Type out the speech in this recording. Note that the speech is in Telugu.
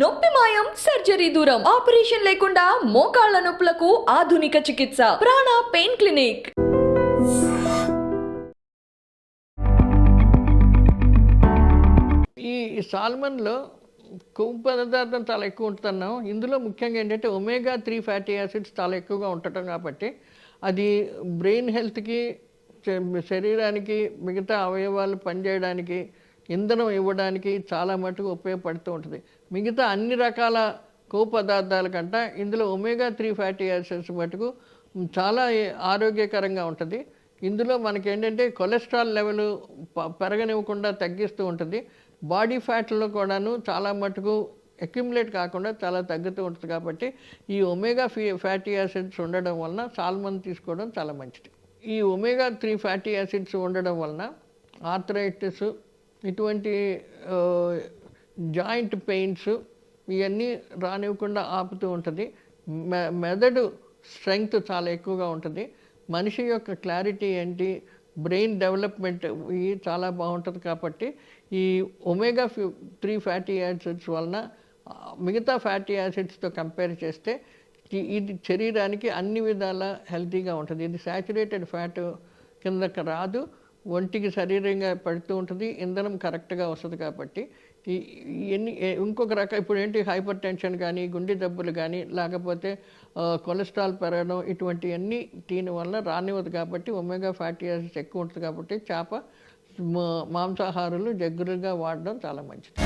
నొప్పి మాయం సర్జరీ దూరం ఆపరేషన్ లేకుండా మోకాళ్ళ నొప్పులకు ఆధునిక చికిత్స ప్రాణ పెయిన్ క్లినిక్. ఈ సాల్మన్లో కొవ్వు పదార్థం చాలా ఎక్కువ ఉంటున్నాం ఇందులో ముఖ్యంగా ఏంటంటే ఒమేగా త్రీ ఫ్యాటీ యాసిడ్స్ చాలా ఎక్కువగా ఉండటం కాబట్టి అది బ్రెయిన్ హెల్త్కి శరీరానికి మిగతా అవయవాలు పనిచేయడానికి ఇంధనం ఇవ్వడానికి చాలా మటుకు ఉపయోగపడుతూ ఉంటుంది. మిగతా అన్ని రకాల కొవ్వు పదార్థాల కంటే ఇందులో ఒమేగా త్రీ ఫ్యాటీ యాసిడ్స్ మటుకు చాలా ఆరోగ్యకరంగా ఉంటుంది. ఇందులో మనకి ఏంటంటే కొలెస్ట్రాల్ లెవెల్ ప- పెరగనివ్వకుండా తగ్గిస్తూ ఉంటుంది. బాడీ ఫ్యాట్లో కూడాను చాలా మటుకు అక్యుములేట్ కాకుండా చాలా తగ్గుతూ ఉంటుంది కాబట్టి ఈ ఒమేగా ఫీ ఫ్యాటీ యాసిడ్స్ ఉండడం వలన సాల్మన్ తీసుకోవడం చాలా మంచిది. ఈ ఒమేగా త్రీ ఫ్యాటీ యాసిడ్స్ ఉండడం వలన ఆర్థరైటిస్ ఇటువంటి జాయింట్ పెయిన్స్ ఇవన్నీ రానివ్వకుండా ఆపుతూ ఉంటుంది. మె మెదడు స్ట్రెంగ్త్ చాలా ఎక్కువగా ఉంటుంది. మనిషి యొక్క క్లారిటీ ఏంటి? బ్రెయిన్ డెవలప్మెంట్ ఇవి చాలా బాగుంటుంది కాబట్టి ఈ omega few three fatty acids వలన మిగతా ఫ్యాటీ యాసిడ్స్తో కంపేర్ చేస్తే ఇది శరీరానికి అన్ని విధాల హెల్తీగా ఉంటుంది. ఇది శాచురేటెడ్ ఫ్యాట్ కిందకి రాదు. ఒంటికి శరీరంగా పడుతూ ఉంటుంది ఇంధనం కరెక్ట్గా వస్తుంది కాబట్టి ఈ ఎన్ని ఇంకొక రకం ఇప్పుడు ఏంటి హైపర్ టెన్షన్ కానీ గుండె జబ్బులు కానీ లేకపోతే కొలెస్ట్రాల్ పెరగడం ఇటువంటివన్నీ దీని వల్ల రానివ్వదు కాబట్టి ఒమేగా ఫ్యాటీ యాసిడ్స్ ఎక్కువ ఉంటుంది కాబట్టి చేప మా- మాంసాహారులు జగ్గురుగా వాడడం చాలా మంచిది.